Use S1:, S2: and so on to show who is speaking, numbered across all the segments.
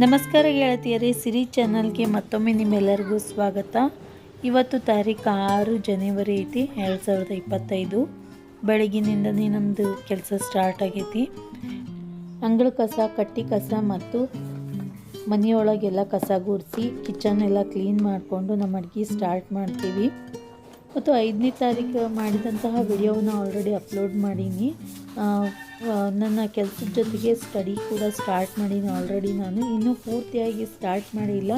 S1: ನಮಸ್ಕಾರ ಗೆಳತಿಯರೇ, ಸಿರಿ ಚಾನಲ್ಗೆ ಮತ್ತೊಮ್ಮೆ ನಿಮ್ಮೆಲ್ಲರಿಗೂ ಸ್ವಾಗತ. ಇವತ್ತು ತಾರೀಕು ಆರು ಜನವರಿ ಐತಿ, ಎರಡು ಸಾವಿರದ ಇಪ್ಪತ್ತೈದು. ಬೆಳಗಿನಿಂದನೇ ನಮ್ಮದು ಕೆಲಸ ಸ್ಟಾರ್ಟ್ ಆಗೈತಿ. ಅಂಗಳ ಕಸ, ಕಟ್ಟಿ ಕಸ ಮತ್ತು ಮನೆಯೊಳಗೆಲ್ಲ ಕಸ ಗುಡಿಸಿ ಕಿಚನ್ ಎಲ್ಲ ಕ್ಲೀನ್ ಮಾಡಿಕೊಂಡು ನಮ್ಮ ಅಡುಗೆ ಸ್ಟಾರ್ಟ್ ಮಾಡ್ತೀವಿ. ಮತ್ತು ಐದನೇ ತಾರೀಕು ಮಾಡಿದಂತಹ ವಿಡಿಯೋವನ್ನು ಆಲ್ರೆಡಿ ಅಪ್ಲೋಡ್ ಮಾಡೀನಿ. ನನ್ನ ಕೆಲಸದ ಜೊತೆಗೆ ಸ್ಟಡಿ ಕೂಡ ಸ್ಟಾರ್ಟ್ ಮಾಡೀನಿ ಆಲ್ರೆಡಿ ನಾನು. ಇನ್ನೂ ಪೂರ್ತಿಯಾಗಿ ಸ್ಟಾರ್ಟ್ ಮಾಡಿಲ್ಲ.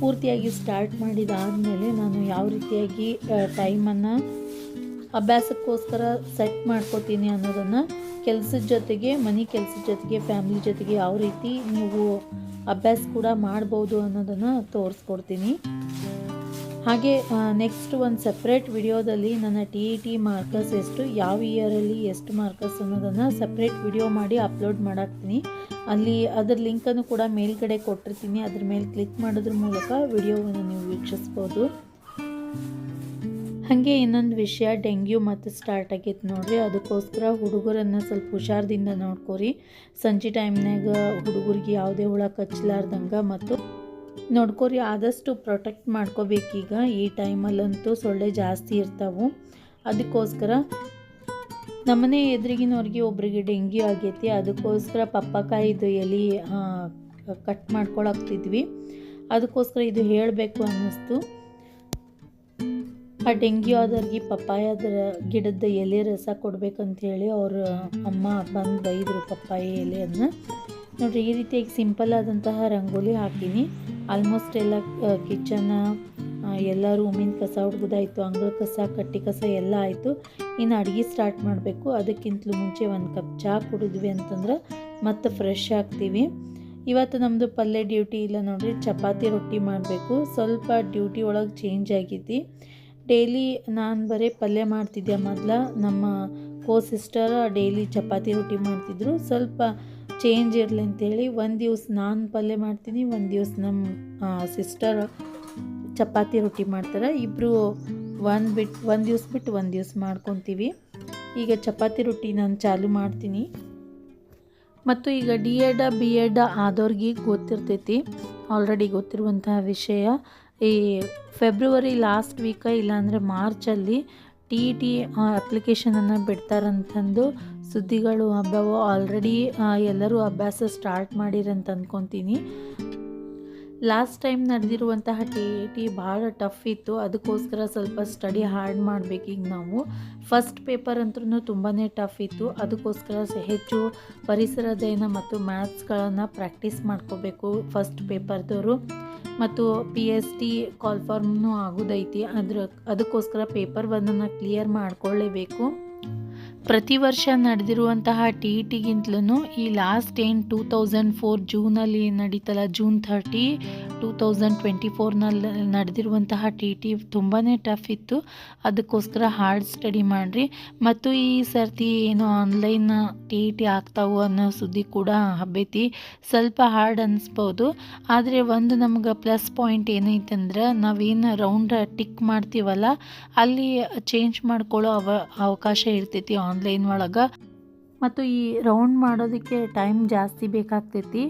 S1: ಪೂರ್ತಿಯಾಗಿ ಸ್ಟಾರ್ಟ್ ಮಾಡಿದಾದಮೇಲೆ ನಾನು ಯಾವ ರೀತಿಯಾಗಿ ಟೈಮನ್ನು ಅಭ್ಯಾಸಕ್ಕೋಸ್ಕರ ಸೆಟ್ ಮಾಡ್ಕೋತೀನಿ ಅನ್ನೋದನ್ನು ಕೆಲಸದ ಜೊತೆಗೆ, ಮನೆ ಕೆಲಸದ ಜೊತೆಗೆ ಫ್ಯಾಮಿಲಿ ಜೊತೆಗೆ ಯಾವ ರೀತಿ ನೀವು ಅಭ್ಯಾಸ ಕೂಡ ಮಾಡ್ಬೋದು ಅನ್ನೋದನ್ನು ತೋರಿಸ್ಕೊಡ್ತೀನಿ. ಹಾಗೆ ನೆಕ್ಸ್ಟ್ ಒಂದು ಸಪ್ರೇಟ್ ವಿಡಿಯೋದಲ್ಲಿ ನನ್ನ ಟಿ ಇ ಟಿ ಮಾರ್ಕಸ್ ಎಷ್ಟು, ಯಾವ ಇಯರಲ್ಲಿ ಎಷ್ಟು ಮಾರ್ಕಸ್ ಅನ್ನೋದನ್ನು ಸಪ್ರೇಟ್ ವಿಡಿಯೋ ಮಾಡಿ ಅಪ್ಲೋಡ್ ಮಾಡಾಕ್ತೀನಿ. ಅಲ್ಲಿ ಅದರ ಲಿಂಕನ್ನು ಕೂಡ ಮೇಲ್ಗಡೆ ಕೊಟ್ಟಿರ್ತೀನಿ. ಅದ್ರ ಮೇಲೆ ಕ್ಲಿಕ್ ಮಾಡೋದ್ರ ಮೂಲಕ ವಿಡಿಯೋವನ್ನು ನೀವು ವೀಕ್ಷಿಸ್ಬೋದು. ಹಾಗೆ ಇನ್ನೊಂದು ವಿಷಯ, ಡೆಂಗ್ಯೂ ಮತ್ತು ಸ್ಟಾರ್ಟ್ ಆಗೈತೆ ನೋಡಿರಿ. ಅದಕ್ಕೋಸ್ಕರ ಹುಡುಗರನ್ನು ಸ್ವಲ್ಪ ಹುಷಾರದಿಂದ ನೋಡ್ಕೊರಿ. ಸಂಜೆ ಟೈಮ್ನಾಗ ಹುಡುಗರಿಗೆ ಯಾವುದೇ ಹುಳ ಕಚ್ಚಲಾರ್ದಂಗೆ ಮತ್ತು ನೋಡ್ಕೊರಿ, ಆದಷ್ಟು ಪ್ರೊಟೆಕ್ಟ್ ಮಾಡ್ಕೋಬೇಕೀಗ. ಈ ಟೈಮಲ್ಲಂತೂ ಸೊಳ್ಳೆ ಜಾಸ್ತಿ ಇರ್ತಾವೆ. ಅದಕ್ಕೋಸ್ಕರ ನಮ್ಮನೆ ಎದುರಿಗಿನವ್ರಿಗೆ ಒಬ್ರಿಗೆ ಡೆಂಗ್ಯೂ ಆಗೈತಿ, ಅದಕ್ಕೋಸ್ಕರ ಪಪ್ಪಕಾಯಿದು ಎಲೆ ಕಟ್ ಮಾಡ್ಕೊಳಕ್ತಿದ್ವಿ. ಅದಕ್ಕೋಸ್ಕರ ಇದು ಹೇಳಬೇಕು ಅನ್ನಿಸ್ತು. ಆ ಡೆಂಗ್ಯೂ ಆದವ್ರಿಗೆ ಪಪ್ಪಾಯದ ಗಿಡದ ಎಲೆ ರಸ ಕೊಡ್ಬೇಕಂತ ಹೇಳಿ ಅವ್ರ ಅಮ್ಮ ಬಂದು ಬೈದರು ಪಪ್ಪಾಯ ಎಲೆಯನ್ನು. ನೋಡ್ರಿ, ಈ ರೀತಿಯಾಗಿ ಸಿಂಪಲ್ ಆದಂತಹ ರಂಗೋಲಿ ಹಾಕೀನಿ. ಆಲ್ಮೋಸ್ಟ್ ಎಲ್ಲ ಕಿಚನ್ ಎಲ್ಲ ರೂಮಿನ ಕಸ ಹುಡ್ಗೋದಾಯಿತು ಅಂಗಳ ಕಸ, ಕಟ್ಟಿ ಕಸ ಎಲ್ಲ ಆಯಿತು. ಇನ್ನು ಅಡುಗೆ ಸ್ಟಾರ್ಟ್ ಮಾಡಬೇಕು. ಅದಕ್ಕಿಂತಲೂ ಮುಂಚೆ ಒಂದು ಕಪ್ ಚಹಾ ಕುಡಿದ್ವಿ ಅಂತಂದ್ರೆ ಮತ್ತೆ ಫ್ರೆಶ್ ಆಗ್ತೀವಿ. ಇವತ್ತು ನಮ್ಮದು ಪಲ್ಯ ಡ್ಯೂಟಿ ಇಲ್ಲ ನೋಡಿರಿ, ಚಪಾತಿ ರೊಟ್ಟಿ ಮಾಡಬೇಕು. ಸ್ವಲ್ಪ ಡ್ಯೂಟಿ ಒಳಗೆ ಚೇಂಜ್ ಆಗೈತಿ ಡೈಲಿ ನಾನು ಬರೀ ಪಲ್ಯ ಮಾಡ್ತಿದ್ದೆ ಮೊದಲ, ನಮ್ಮ ಕೋ ಸಿಸ್ಟರ್ ಡೈಲಿ ಚಪಾತಿ ರೊಟ್ಟಿ ಮಾಡ್ತಿದ್ರು. ಸ್ವಲ್ಪ ಚೇಂಜ್ ಇರಲಿ ಅಂತೇಳಿ ಒಂದು ದಿವ್ಸ ನಾನು ಪಲ್ಯ ಮಾಡ್ತೀನಿ, ಒಂದು ದಿವ್ಸ ನಮ್ಮ ಸಿಸ್ಟರ್ ಚಪಾತಿ ರೊಟ್ಟಿ ಮಾಡ್ತಾರೆ. ಇಬ್ಬರು ಒಂದು ಬಿಟ್ಟು ಒಂದು ದಿವ್ಸ ಬಿಟ್ಟು ಒಂದು ದಿವ್ಸ ಮಾಡ್ಕೊತೀವಿ. ಈಗ ಚಪಾತಿ ರೊಟ್ಟಿ ನಾನು ಚಾಲು ಮಾಡ್ತೀನಿ. ಮತ್ತು ಈಗ ಡಿ ಎಡ, ಬಿ ಎಡ ಆದವ್ರಿಗೆ ಗೊತ್ತಿರ್ತೈತಿ ಆಲ್ರೆಡಿ ಗೊತ್ತಿರುವಂತಹ ವಿಷಯ. ಈ ಫೆಬ್ರವರಿ ಲಾಸ್ಟ್ ವೀಕ ಇಲ್ಲಾಂದರೆ ಮಾರ್ಚಲ್ಲಿ ಟಿ ಇ ಟಿ ಅಪ್ಲಿಕೇಶನನ್ನು ಬಿಡ್ತಾರಂತಂದು ಸುದ್ದಿಗಳು ಹಬ್ಬವು ಆಲ್ರೆಡಿ ಎಲ್ಲರೂ ಅಭ್ಯಾಸ ಸ್ಟಾರ್ಟ್ ಮಾಡಿರಂತ ಅಂದ್ಕೊತೀನಿ ಲಾಸ್ಟ್ ಟೈಮ್ ನಡೆದಿರುವಂತಹ ಟಿ ಇ ಟಿ ಭಾಳ ಟಫ್ ಇತ್ತು. ಅದಕ್ಕೋಸ್ಕರ ಸ್ವಲ್ಪ ಸ್ಟಡಿ ಹಾರ್ಡ್ ಮಾಡಬೇಕು ಈಗ ನಾವು. ಫಸ್ಟ್ ಪೇಪರ್ ಅಂತೂ ತುಂಬಾ ಟಫ್ ಇತ್ತು. ಅದಕ್ಕೋಸ್ಕರ ಹೆಚ್ಚು ಪರಿಸರ ಮತ್ತು ಮ್ಯಾಥ್ಸ್ಗಳನ್ನು ಪ್ರಾಕ್ಟೀಸ್ ಮಾಡ್ಕೋಬೇಕು ಫಸ್ಟ್ ಪೇಪರ್ದವರು ಮತ್ತು ಪಿ ಎಸ್ ಟಿ ಕಾಲ್ ಫಾರ್ಮ್ನೂ ಆಗೋದೈತಿ. ಅದ್ರ, ಅದಕ್ಕೋಸ್ಕರ ಪೇಪರ್ ಒಂದನ್ನು ಕ್ಲಿಯರ್ ಮಾಡ್ಕೊಳ್ಳೇಬೇಕು ಪ್ರತಿ ವರ್ಷ ನಡೆದಿರುವಂತಹ ಟಿ ಟಿಗಿಂತಲೂ ಈ ಲಾಸ್ಟ್ ಏನು ಟೂ ತೌಸಂಡ್ ಫೋರ್ ಜೂನಲ್ಲಿ ನಡೀತಲ್ಲ, June thirty, two thousand twenty ಫೋರ್ನಲ್ಲಿ ನಡೆದಿರುವಂತಹ ಟಿ ಟಿ ತುಂಬಾ ಟಫ್ ಇತ್ತು. ಅದಕ್ಕೋಸ್ಕರ ಹಾರ್ಡ್ ಸ್ಟಡಿ ಮಾಡಿರಿ. ಮತ್ತು ಈ ಸರ್ತಿ ಏನು ಆನ್ಲೈನ್ ಟಿ ಇ ಟಿ ಆಗ್ತಾವು ಅನ್ನೋ ಸುದ್ದಿ ಕೂಡ ಹಬ್ಬೈತಿ. ಸ್ವಲ್ಪ ಹಾರ್ಡ್ ಅನ್ನಿಸ್ಬೋದು ಆದರೆ ಒಂದು ನಮ್ಗೆ ಪ್ಲಸ್ ಪಾಯಿಂಟ್ ಏನೈತಂದ್ರೆ, ನಾವೇನು ರೌಂಡ್ ಟಿಕ್ ಮಾಡ್ತೀವಲ್ಲ, ಅಲ್ಲಿ ಚೇಂಜ್ ಮಾಡ್ಕೊಳ್ಳೋ ಅವ ಅವಕಾಶ ಇರ್ತೈತಿ ಆನ್ಲೈನ್ ಒಳಗೆ. ಮತ್ತು ಈ ರೌಂಡ್ ಮಾಡೋದಕ್ಕೆ ಟೈಮ್ ಜಾಸ್ತಿ ಬೇಕಾಗ್ತೈತಿ.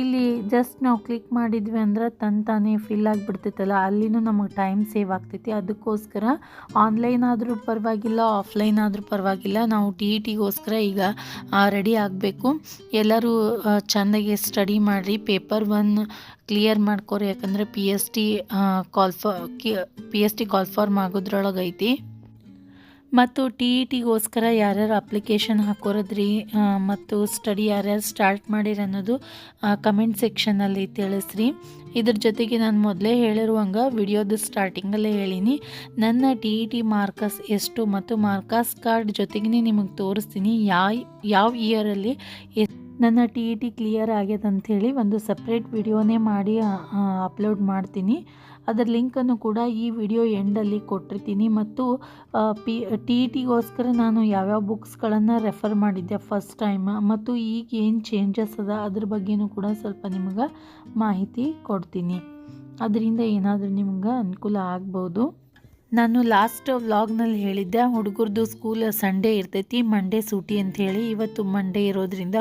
S1: ಇಲ್ಲಿ ಜಸ್ಟ್ ನಾವು ಕ್ಲಿಕ್ ಮಾಡಿದ್ವಿ ಅಂದ್ರೆ ತನ್ ತಾನೇ ಫಿಲ್ ಆಗಿಬಿಡ್ತೈತಲ್ಲ, ಅಲ್ಲಿನೂ ನಮಗೆ ಟೈಮ್ ಸೇವ್ ಆಗ್ತೈತಿ. ಅದಕ್ಕೋಸ್ಕರ ಆನ್ಲೈನ್ ಆದರೂ ಪರವಾಗಿಲ್ಲ ಆಫ್ಲೈನ್ ಆದರೂ ಪರವಾಗಿಲ್ಲ. ನಾವು ಟಿ ಇ ಟಿಗೋಸ್ಕರ ಈಗ ರೆಡಿ ಆಗಬೇಕು. ಎಲ್ಲರೂ ಚೆಂದಾಗಿ ಸ್ಟಡಿ ಮಾಡಿರಿ. ಪೇಪರ್ ಒನ್ ಕ್ಲಿಯರ್ ಮಾಡ್ಕೋರಿ. ಯಾಕಂದರೆ P S T ಕಾಲ್ಫಾ P S T call form ಆಗೋದ್ರೊಳಗೆ ಐತಿ ಮತ್ತು ಟಿ ಇ ಟಿಗೋಸ್ಕರ ಯಾರ್ಯಾರು ಅಪ್ಲಿಕೇಶನ್ ಹಾಕೋರದ್ರಿ ಮತ್ತು ಸ್ಟಡಿ ಯಾರ್ಯಾರು ಸ್ಟಾರ್ಟ್ ಮಾಡಿರಿ ಅನ್ನೋದು ಕಮೆಂಟ್ ಸೆಕ್ಷನಲ್ಲಿ ತಿಳಿಸ್ರಿ. ಇದ್ರ ಜೊತೆಗೆ ನಾನು ಮೊದಲೇ ಹೇಳಿರುವಂಗ ವಿಡಿಯೋದ ಸ್ಟಾರ್ಟಿಂಗಲ್ಲೇ ಹೇಳೀನಿ. ನನ್ನ ಟಿ ಇ ಟಿ ಮಾರ್ಕಸ್ ಎಷ್ಟು ಮತ್ತು ಮಾರ್ಕಸ್ ಕಾರ್ಡ್ ಜೊತೆಗೇ ನಿಮಗೆ ತೋರಿಸ್ತೀನಿ. ಯಾವ ಯಾವ ಇಯರಲ್ಲಿ ನನ್ನ ಟಿ ಇ ಟಿ ಕ್ಲಿಯರ್ ಆಗ್ಯದಂಥೇಳಿ ಒಂದು ಸಪ್ರೇಟ್ ವಿಡಿಯೋನೇ ಮಾಡಿ ಅಪ್ಲೋಡ್ ಮಾಡ್ತೀನಿ. ಅದರ ಲಿಂಕನ್ನು ಕೂಡ ಈ ವಿಡಿಯೋ ಎಂಡಲ್ಲಿ ಕೊಟ್ಟಿರ್ತೀನಿ. ಮತ್ತು ಪಿ ಟಿ ಇ ಟಿಗೋಸ್ಕರ ನಾನು ಯಾವ್ಯಾವ ಬುಕ್ಸ್ಗಳನ್ನು ರೆಫರ್ ಮಾಡಿದ್ದೆ ಫಸ್ಟ್ ಟೈಮ್ ಮತ್ತು ಈಗ ಏನು ಚೇಂಜಸ್ ಅದ ಅದ್ರ ಬಗ್ಗೆನೂ ಕೂಡ ಸ್ವಲ್ಪ ನಿಮಗೆ ಮಾಹಿತಿ ಕೊಡ್ತೀನಿ. ಅದರಿಂದ ಏನಾದರೂ ನಿಮ್ಗೆ ಅನುಕೂಲ ಆಗ್ಬೋದು. ನಾನು ಲಾಸ್ಟ್ ವ್ಲಾಗ್ನಲ್ಲಿ ಹೇಳಿದ್ದೆ ಹುಡುಗರದು ಸ್ಕೂಲ್ ಸಂಡೇ ಇರ್ತೈತಿ ಮಂಡೇ ಸೂಟಿ ಅಂತ ಹೇಳಿ ಇವತ್ತು ಮಂಡೇ ಇರೋದ್ರಿಂದ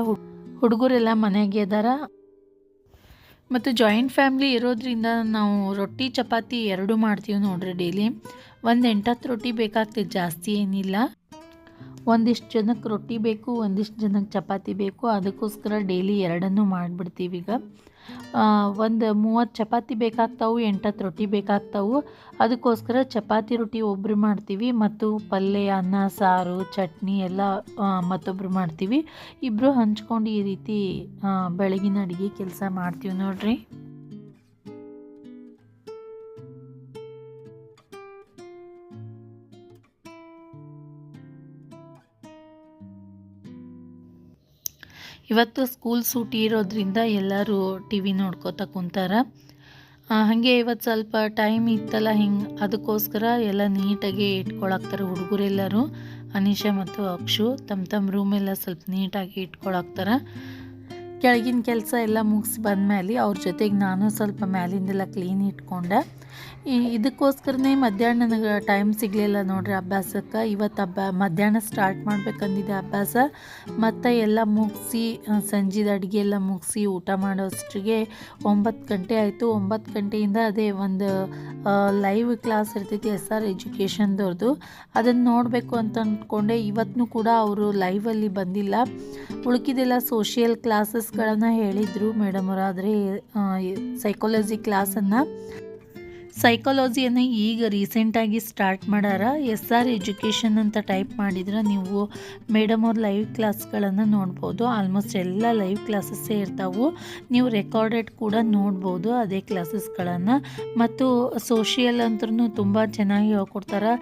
S1: ಹುಡುಗರೆಲ್ಲ ಮನೆಗೆ ಇದಾರ ಮತ್ತು ಜಾಯಿಂಟ್ ಫ್ಯಾಮ್ಲಿ ಇರೋದ್ರಿಂದ ನಾವು ರೊಟ್ಟಿ, ಚಪಾತಿ ಎರಡು ಮಾಡ್ತೀವಿ ನೋಡ್ರಿ ಡೈಲಿ ಒಂದು ಎಂಟತ್ತು ರೊಟ್ಟಿ ಬೇಕಾಗ್ತದೆ ಜಾಸ್ತಿ ಏನಿಲ್ಲ. ಒಂದಿಷ್ಟು ಜನಕ್ಕೆ ರೊಟ್ಟಿ ಬೇಕು, ಒಂದಿಷ್ಟು ಜನಕ್ಕೆ ಚಪಾತಿ ಬೇಕು. ಅದಕ್ಕೋಸ್ಕರ ಡೈಲಿ ಎರಡನ್ನೂ ಮಾಡಿಬಿಡ್ತೀವಿ ಈಗ. ಒಂದು ಮೂವತ್ತು ಚಪಾತಿ ಬೇಕಾಗ್ತಾವೆ ಎಂಟತ್ತು ರೊಟ್ಟಿ ಬೇಕಾಗ್ತಾವೆ. ಅದಕ್ಕೋಸ್ಕರ ಚಪಾತಿ ರೊಟ್ಟಿ ಒಬ್ಬರು ಮಾಡ್ತೀವಿ, ಮತ್ತು ಪಲ್ಯ, ಅನ್ನ, ಸಾರು, ಚಟ್ನಿ ಎಲ್ಲ ಮತ್ತೊಬ್ಬರು ಮಾಡ್ತೀವಿ. ಇಬ್ಬರು ಹಂಚ್ಕೊಂಡು ಈ ರೀತಿ ಬೆಳಗಿನ ಅಡುಗೆ ಕೆಲಸ ಮಾಡ್ತೀವಿ ನೋಡ್ರಿ. ಇವತ್ತು ಸ್ಕೂಲ್ ಸೂಟಿ ಇರೋದ್ರಿಂದ ಎಲ್ಲರೂ ಟಿ ವಿ ನೋಡ್ಕೋತಾ ಕುಂತಾರ. ಹಾಗೆ ಇವತ್ತು ಸ್ವಲ್ಪ ಟೈಮ್ ಇತ್ತಲ್ಲ ಹಿಂಗೆ, ಅದಕ್ಕೋಸ್ಕರ ಎಲ್ಲ ನೀಟಾಗಿ ಇಟ್ಕೊಳಕ್ತಾರೆ ಹುಡುಗರೆಲ್ಲರೂ, ಅನಿಶಾ ಮತ್ತು ಅಕ್ಷು. ತಮ್ಮ ತಮ್ಮ ರೂಮೆಲ್ಲ ಸ್ವಲ್ಪ ನೀಟಾಗಿ ಇಟ್ಕೊಳಕ್ತಾರೆ. ಕೆಳಗಿನ ಕೆಲಸ ಎಲ್ಲ ಮುಗಿಸಿ ಬಂದಮೇಲೆ ಅವ್ರ ಜೊತೆಗೆ ನಾನು ಸ್ವಲ್ಪ ಮ್ಯಾಲಿಂದೆಲ್ಲ ಕ್ಲೀನ್ ಇಟ್ಕೊಂಡೆ. ಇದಕ್ಕೋಸ್ಕರನೇ ಮಧ್ಯಾಹ್ನ ನನಗೆ ಟೈಮ್ ಸಿಗಲಿಲ್ಲ ನೋಡ್ರಿ ಅಭ್ಯಾಸಕ್ಕೆ. ಇವತ್ತು ಹಬ್ಬ ಮಧ್ಯಾಹ್ನ ಸ್ಟಾರ್ಟ್ ಮಾಡ್ಬೇಕಂದಿದ್ದೆ ಅಭ್ಯಾಸ. ಮತ್ತು ಎಲ್ಲ ಮುಗಿಸಿ ಸಂಜೆದ ಅಡುಗೆ ಎಲ್ಲ ಮುಗಿಸಿ ಊಟ ಮಾಡೋಷ್ಟಿಗೆ ಒಂಬತ್ತು ಗಂಟೆ ಆಯಿತು. ಒಂಬತ್ತು ಗಂಟೆಯಿಂದ ಅದೇ ಒಂದು ಲೈವ್ ಕ್ಲಾಸ್ ಇರ್ತೈತಿ ಎಸ್ ಆರ್ ಎಜುಕೇಷನ್ದವ್ರದ್ದು ಅದನ್ನು ನೋಡಬೇಕು ಅಂತ ಅಂದ್ಕೊಂಡೆ ಇವತ್ತು ಕೂಡ ಅವರು ಲೈವಲ್ಲಿ ಬಂದಿಲ್ಲ. ಉಳ್ಕಿದೆಲ್ಲ ಸೋಷಿಯಲ್ ಕ್ಲಾಸಸ್ಗಳನ್ನು ಹೇಳಿದರು ಮೇಡಮ್ ಅವರಾದರೆ ಸೈಕಾಲಜಿ ಕ್ಲಾಸನ್ನು ಸೈಕಾಲಜಿಯನ್ನು ಈಗ ರೀಸೆಂಟಾಗಿ ಸ್ಟಾರ್ಟ್ ಮಾಡಾರ. ಎಸ್ ಆರ್ ಎಜುಕೇಷನ್ ಅಂತ ಟೈಪ್ ಮಾಡಿದ್ರೆ ನೀವು ಮೇಡಮ್ ಅವ್ರ ಲೈವ್ ಕ್ಲಾಸ್ಗಳನ್ನು ನೋಡ್ಬೋದು. ಆಲ್ಮೋಸ್ಟ್ ಎಲ್ಲ ಲೈವ್ ಕ್ಲಾಸಸ್ಸೇ ಇರ್ತಾವೆ. ನೀವು ರೆಕಾರ್ಡೆಡ್ ಕೂಡ ನೋಡ್ಬೋದು ಅದೇ ಕ್ಲಾಸಸ್ಗಳನ್ನು ಮತ್ತು ಸೋಷಿಯಲ್ ಅಂತೂ ತುಂಬ ಚೆನ್ನಾಗಿ ಹೇಳ್ಕೊಡ್ತಾರೆ.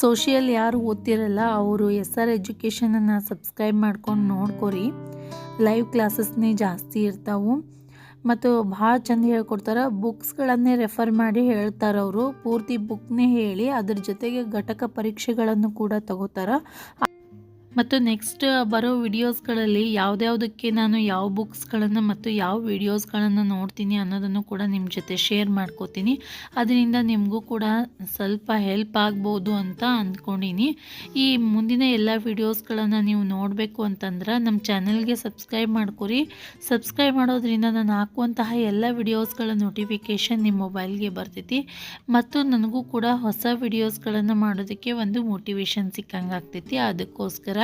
S1: ಸೋಷಿಯಲ್ ಯಾರು ಓದ್ತಿರಲ್ಲ, ಅವರು ಎಸ್ ಆರ್ ಎಜುಕೇಷನನ್ನು ಸಬ್ಸ್ಕ್ರೈಬ್ ಮಾಡ್ಕೊಂಡು ನೋಡ್ಕೊರಿ. ಲೈವ್ ಕ್ಲಾಸಸ್ನೇ ಜಾಸ್ತಿ ಇರ್ತಾವೆ. ಮತ್ತು ಭಾಳ ಚಂದ ಹೇಳ್ಕೊಡ್ತಾರೆ. ಬುಕ್ಸ್ಗಳನ್ನೇ ರೆಫರ್ ಮಾಡಿ ಹೇಳ್ತಾರೆ ಅವರು. ಪೂರ್ತಿ ಬುಕ್ನೇ ಹೇಳಿ ಅದ್ರ ಜೊತೆಗೆ ಘಟಕ ಪರೀಕ್ಷೆಗಳನ್ನು ಕೂಡ ತಗೋತಾರೆ. ಮತ್ತು ನೆಕ್ಸ್ಟ್ ಬರೋ ವಿಡಿಯೋಸ್ಗಳಲ್ಲಿ ಯಾವುದ್ಯಾವುದಕ್ಕೆ ನಾನು ಯಾವ ಬುಕ್ಸ್ಗಳನ್ನು ಮತ್ತು ಯಾವ ವಿಡಿಯೋಸ್ಗಳನ್ನು ನೋಡ್ತೀನಿ ಅನ್ನೋದನ್ನು ಕೂಡ ನಿಮ್ಮ ಜೊತೆ ಶೇರ್ ಮಾಡ್ಕೋತೀನಿ. ಅದರಿಂದ ನಿಮಗೂ ಕೂಡ ಸ್ವಲ್ಪ ಹೆಲ್ಪ್ ಆಗ್ಬೋದು ಅಂತ ಅಂದ್ಕೊಂಡೀನಿ. ಈ ಮುಂದಿನ ಎಲ್ಲ ವಿಡಿಯೋಸ್ಗಳನ್ನು ನೀವು ನೋಡಬೇಕು ಅಂತಂದ್ರೆ ನಮ್ಮ ಚಾನಲ್ಗೆ ಸಬ್ಸ್ಕ್ರೈಬ್ ಮಾಡ್ಕೊರಿ. ಸಬ್ಸ್ಕ್ರೈಬ್ ಮಾಡೋದ್ರಿಂದ ನಾನು ಹಾಕುವಂತಹ ಎಲ್ಲ ವಿಡಿಯೋಸ್ಗಳ ನೋಟಿಫಿಕೇಷನ್ ನಿಮ್ಮ ಮೊಬೈಲ್ಗೆ ಬರ್ತೈತಿ. ಮತ್ತು ನನಗೂ ಕೂಡ ಹೊಸ ವಿಡಿಯೋಸ್ಗಳನ್ನು ಮಾಡೋದಕ್ಕೆ ಒಂದು ಮೋಟಿವೇಶನ್ ಸಿಕ್ಕಂಗೆ ಆಗ್ತೈತಿ ಅದಕ್ಕೋಸ್ಕರ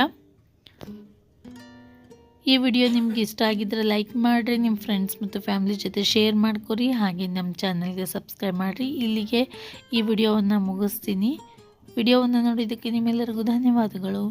S1: ಈ ವಿಡಿಯೋ ನಿಮ್ಗೆ ಇಷ್ಟ ಆಗಿದ್ರೆ ಲೈಕ್ ಮಾಡಿರಿ ನಿಮ್ಮ ಫ್ರೆಂಡ್ಸ್ ಮತ್ತು ಫ್ಯಾಮಿಲಿ ಜೊತೆ ಶೇರ್ ಮಾಡ್ಕೊರಿ, ಹಾಗೆ ನಮ್ಮ ಚಾನಲ್ಗೆ ಸಬ್ಸ್ಕ್ರೈಬ್ ಮಾಡಿರಿ. ಇಲ್ಲಿಗೆ ಈ ವಿಡಿಯೋವನ್ನು ಮುಗಿಸ್ತೀನಿ. ವಿಡಿಯೋವನ್ನು ನೋಡಿದ್ದಕ್ಕೆ ನಿಮ್ಮೆಲ್ಲರಿಗೂ ಧನ್ಯವಾದಗಳು.